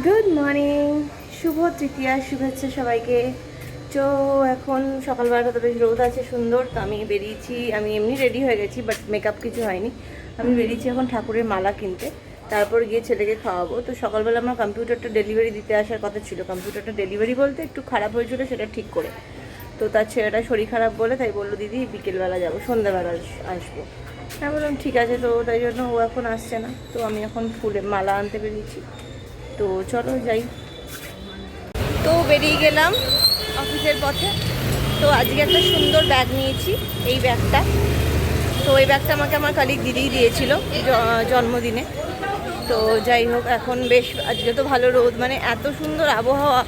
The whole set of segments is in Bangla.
গুড মর্নিং শুভ তৃতীয়া, শুভেচ্ছা সবাইকে। তো এখন সকালবেলাটা তো বেশ রোদ আছে, সুন্দর। তো আমি বেরিয়েছি, আমি এমনি রেডি হয়ে গেছি বাট মেকআপ কিছু হয়নি। আমি বেরিয়েছি এখন ঠাকুরের মালা কিনতে। তারপর গিয়ে ছেলেকে খাওয়াবো। তো সকালবেলা আমার কম্পিউটারটা ডেলিভারি দিতে আসার কথা ছিল। কম্পিউটারটা ডেলিভারি বলতে একটু খারাপ হয়েছিল, সেটা ঠিক করে। তো তার ছেলেটা শরীর খারাপ বলে, তাই বলল, দিদি, বিকেলবেলা যাব, সন্ধ্যাবেলা আসব। আমি বললাম, ঠিক আছে। তো তাই জন্য ও এখন আসছে না। তো আমি এখন ফুলে মালা আনতে বেরিয়েছি। তো চলো যাই। তো বেরিয়ে গেলাম অফিসের পথে। তো আজকে একটা সুন্দর ব্যাগ নিয়েছি, এই ব্যাগটা তো এই ব্যাগটা আমাকে আমার কালিক দিদিই দিয়েছিল জন্মদিনে। তো যাই হোক, এখন বেশ, আজকে তো ভালো রোদ মানে এত সুন্দর আবহাওয়া।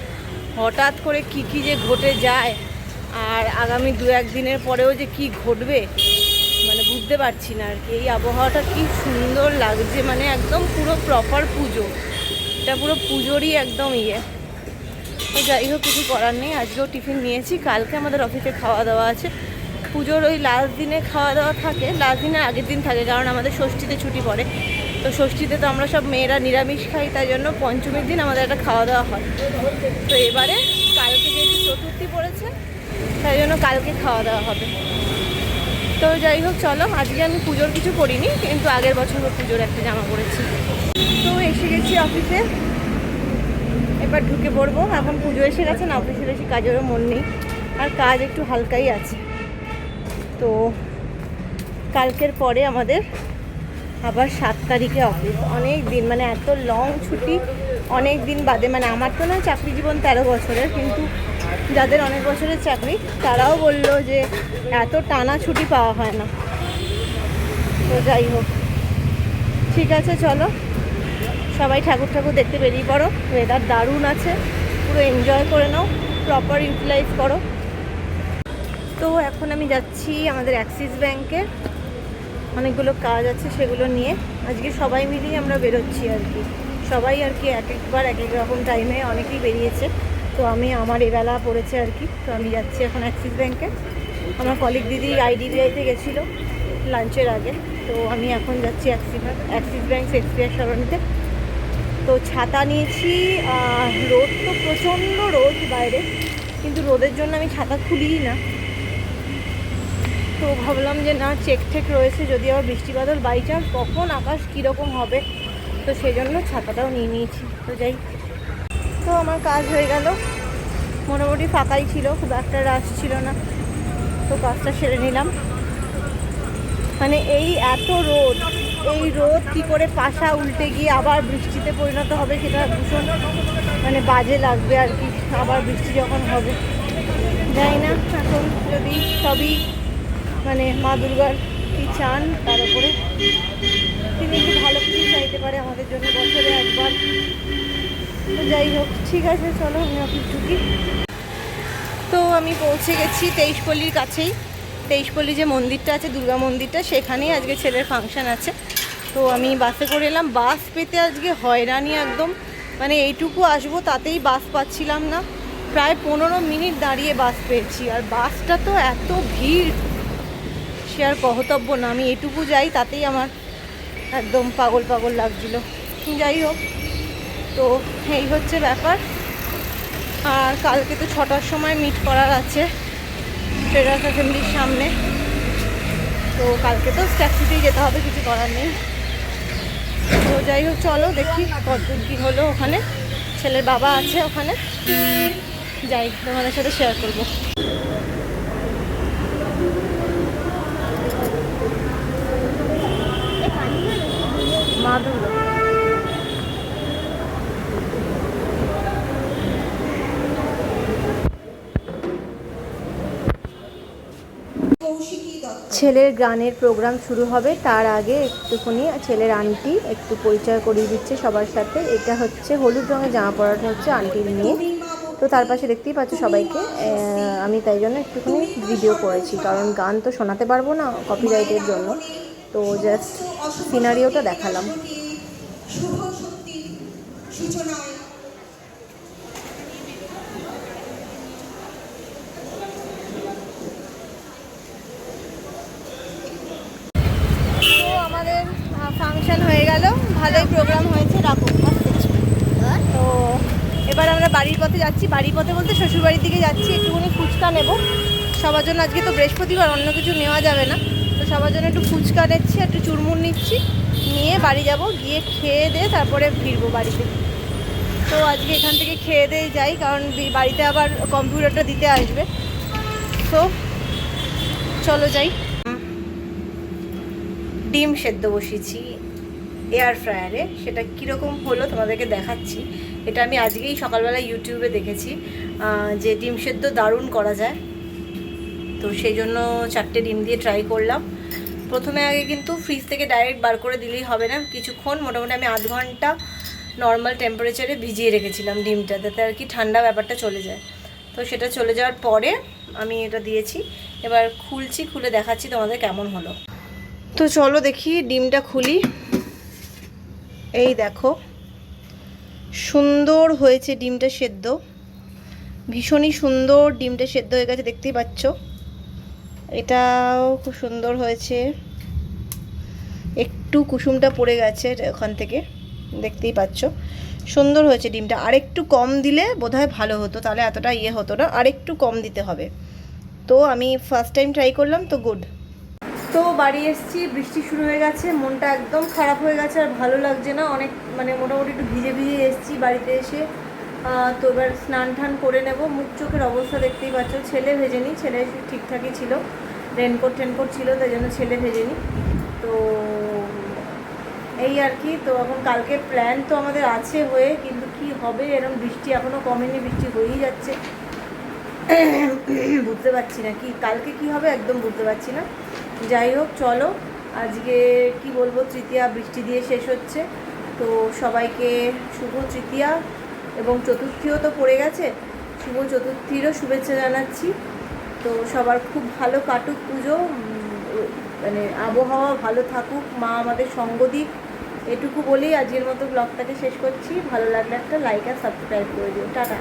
হঠাৎ করে কি কি যে ঘটে যায়, আর আগামী দু একদিনের পরেও যে কি ঘটবে মানে বুঝতে পারছি না আর কি। এই আবহাওয়াটা কি সুন্দর লাগছে মানে একদম পুরো প্রপার পুজো। এটা পুরো পুজোরই একদম ইয়ে। তো যাই হোক, কিছু করার নেই। আজকেও টিফিন নিয়েছি। কালকে আমাদের অফিসে খাওয়া দাওয়া আছে। পুজোর ওই লাস্ট দিনে খাওয়া দাওয়া থাকে। লাস্ট দিনে আগের দিন থাকে, কারণ আমাদের ষষ্ঠীতে ছুটি পড়ে। তো ষষ্ঠীতে তো আমরা সব মেয়েরা নিরামিষ খাই, তাই জন্য পঞ্চমীর দিন আমাদের একটা খাওয়া দাওয়া হয়। তো এবারে কালকে যেহেতু চতুর্থী পড়েছে, তাই জন্য কালকে খাওয়া দাওয়া হবে। তো যাই হোক, চলো। আজকে আমি পুজোর কিছু করিনি, কিন্তু আগের বছর পুজোর একটা জামা পরেছি। তো এসে গেছি অফিসে এবার ঢুকে পড়ব। এখন পুজো এসে গেছে না অফিসে বেশি কাজেরও মন নেই। আর কাজ একটু হালকাই আছে। তো কালকের পরে আমাদের আবার সাত তারিখে অফিস অনেক দিন মানে এত লং ছুটি, অনেক দিন বাদে। মানে আমার তো না চাকরি জীবন তেরো বছরের, কিন্তু যাদের অনেক বছরের চাকরি, তারাও বলল যে এত টানা ছুটি পাওয়া হয় না। তো যাই হোক। ঠিক আছে, চলো। সবাই ঠাকুর ঠাকুর দেখতে বেরিয়ে পড়ো। ওয়েদার দারুণ আছে। পুরো এনজয় করে নাও। প্রপার ইউটিলাইজ করো। তো এখন আমি যাচ্ছি আমাদের অ্যাক্সিস ব্যাংকে অনেকগুলো কাজ আছে সেগুলো নিয়ে। আজকে সবাই মিলেই আমরা বেরোচ্ছি আর কি। সবাই আর কি এক একবার এক এক রকম টাইমে অনেকেই বেরিয়েছে। তো আমি, আমার এবেলা পড়েছে আর কি। তো আমি যাচ্ছি এখন অ্যাক্সিস ব্যাংকে আমার কলিগ দিদি আইডিবিআইতে গেছিল লাঞ্চের আগে। তো আমি এখন যাচ্ছি অ্যাক্সিস অ্যাক্সিস ব্যাংক এক্সপ্রিয়ার সরণিতে তো ছাতা নিয়েছি রোদ তো প্রচণ্ড রোদ বাইরে, কিন্তু রোদের জন্য আমি ছাতা খুলিই না। তো ভাবলাম যে না, চেক ঠেক রয়েছে, যদি আবার বৃষ্টি বাদল বাই চান্স কখন আকাশ কীরকম হবে, তো সেই জন্য ছাতাটাও নিয়ে নিয়েছি। তো যাই তো আমার কাজ হয়ে গেল। মোটামুটি ফাঁকাই ছিল, খুব একটা রাশ ছিল না। তো কাজটা সেরে নিলাম। মানে এই এত রোদ এই রোদ কি করে পাশা উল্টে গিয়ে আবার বৃষ্টিতে পরিণত হবে সেটা ভীষণ মানে বাজে লাগবে আর কি, আবার বৃষ্টি যখন হবে। জানি না, এখন যদি সবই মানে মা দুর্গার কি চান তার উপরে। তিনি একটু ভালো কিছু চাইতে পারে আমাদের জন্য বছরে একবার। তো যাই হোক, ঠিক আছে, চলো, আমি অফিস ঢুকি। তো আমি পৌঁছে গেছি তেইশপল্লির কাছেই। তেইশপল্লি যে মন্দিরটা আছে, দুর্গা মন্দিরটা, সেখানেই আজকে ছেলের ফাংশন আছে। তো আমি বাসে করে এলাম। বাস পেতে আজকে হয়রানি একদম। মানে এইটুকু আসব, তাতেই বাস পাচ্ছিলাম না। প্রায় পনেরো মিনিট দাঁড়িয়ে বাস পেয়েছি। আর বাসটা তো এত ভিড়। সে আর কহতব্য না, আমি এটুকু যাই, তাতেই আমার একদম পাগল পাগল লাগছিল। যাই হোক, তো এই হচ্ছে ব্যাপার। আর কালকে তো ছটার সময় মিট করার আছে ট্রেডার্স অ্যাসেম্বলির সামনে। তো কালকে তো ট্যাক্সিতেই যেতে হবে, কিছু করার নেই। যাই হোক, চলো দেখি কতদূর কী হলো ওখানে। ছেলের বাবা আছে ওখানে। যাই, তোমাদের সাথে শেয়ার করব মা দুর্গা ছেলের গানের প্রোগ্রাম শুরু হবে তার আগে একটুখানি ছেলের আন্টি একটু পরিচয় করিয়ে দিচ্ছে সবার সাথে এটা হচ্ছে হলুদ রঙের জামা পরাটা হচ্ছে আন্টির মেয়ে তো তার পাশে দেখতেই পাচ্ছ সবাইকে আমি তাই জন্য একটুখানি ভিডিও করেছি কারণ গান তো শোনাতে পারব না কপিরাইটের জন্য তো জাস্ট সিনারিওটা দেখালাম সূচনায় তো আমাদের ফাংশন হয়ে গেল ভালোই প্রোগ্রাম হয়েছে রাখো তো বাড়ির পথে যাচ্ছি। বাড়ির পথে বলতে শ্বশুরবাড়ির দিকে যাচ্ছি। একটুখানি ফুচকা নেব। সবার জন্য আজকে তো বৃহস্পতিবার, অন্য কিছু নেওয়া যাবে না। তো সবার জন্য একটু ফুচকা নিচ্ছি একটু চুরমুর নিচ্ছি। নিয়ে বাড়ি যাব, গিয়ে খেয়ে দিয়ে তারপরে ফিরবো বাড়িতে। তো আজকে এখান থেকে খেয়ে দিয়ে যাই, কারণ বাড়িতে আবার কম্পিউটারটা দিতে আসবে। তো চলো যাই। ডিম সেদ্ধ বসিয়েছি। এয়ার ফ্রায়ারে সেটা কীরকম হলো তোমাদেরকে দেখাচ্ছি। এটা আমি আজকেই সকালবেলা ইউটিউবে দেখেছি যে ডিম সেদ্ধ দারুণ করা যায়। তো সেই জন্য চারটে ডিম দিয়ে ট্রাই করলাম। প্রথমে আগে কিন্তু ফ্রিজ থেকে ডাইরেক্ট বার করে দিলেই হবে না। কিছুক্ষণ মোটামুটি আমি আধ ঘণ্টা নর্মাল টেম্পারেচারে ভিজিয়ে রেখেছিলাম ডিমটা, যাতে আর কি ঠান্ডা ব্যাপারটা চলে যায়। তো সেটা চলে যাওয়ার পরে আমি এটা দিয়েছি। এবার খুলছি, খুলে দেখাচ্ছি তোমাদের কেমন হলো। তো চলো দেখি ডিমটা খুলি। এই দেখো, সুন্দর হয়েছে ডিমটা সেদ্ধ। ভীষণই সুন্দর ডিমটা সেদ্ধ হয়ে গেছে, দেখতেই পাচ্ছ। এটাও খুব সুন্দর হয়েছে। একটু কুসুমটা পড়ে গেছে ওখান থেকে, দেখতেই পাচ্ছ। সুন্দর হয়েছে ডিমটা। আরেকটু কম দিলে বোধহয় ভালো হতো, তাহলে এতটা ইয়ে হতো না। আরেকটু কম দিতে হবে। তো আমি ফার্স্ট টাইম ট্রাই করলাম, তো গুড তো বাড়ি এসেছি, বৃষ্টি শুরু হয়ে গেছে, মনটা একদম খারাপ হয়ে গেছে আর ভালো লাগছে না। অনেক মানে মোটামুটি একটু ভিজে ভিজে এসেছি বাড়িতে এসে। তো এবার স্নান টান করে নেব। মুখ চোখের অবস্থা দেখতেই পাচ্ছ, ছেলে ভেজেনি, ছেলে ঠিকঠাকই ছিল। রেনকোট টেনকোট ছিল, তাই জন্য ছেলে ভেজে ভেজেনি। তো এই আর কি, তো এখন কালকে প্ল্যান তো আমাদের আছে হয়ে, কিন্তু কি হবে? এরকম বৃষ্টি এখনও কমেনি, বৃষ্টি হয়েই যাচ্ছে। বুঝতে পারছি না কি, কালকে কি হবে একদম বুঝতে পারছি না। যাই হোক, চলো। আজকে কি বলব, তৃতীয়া, বৃষ্টি দিয়ে শেষ হচ্ছে। তো সবাইকে শুভ তৃতীয়া এবং চতুর্থীও তো পড়ে গেছে। শুভ চতুর্থীরও শুভেচ্ছা জানাচ্ছি। তো সবার খুব ভালো কাটুক পুজো মানে আবহাওয়া ভালো থাকুক, মা আমাদের সঙ্গ দিক। এটুকু বলেই আজকের মতো ব্লগটাকে শেষ করছি। ভালো লাগলে একটা লাইক আর সাবস্ক্রাইব করে দিও। টাটা।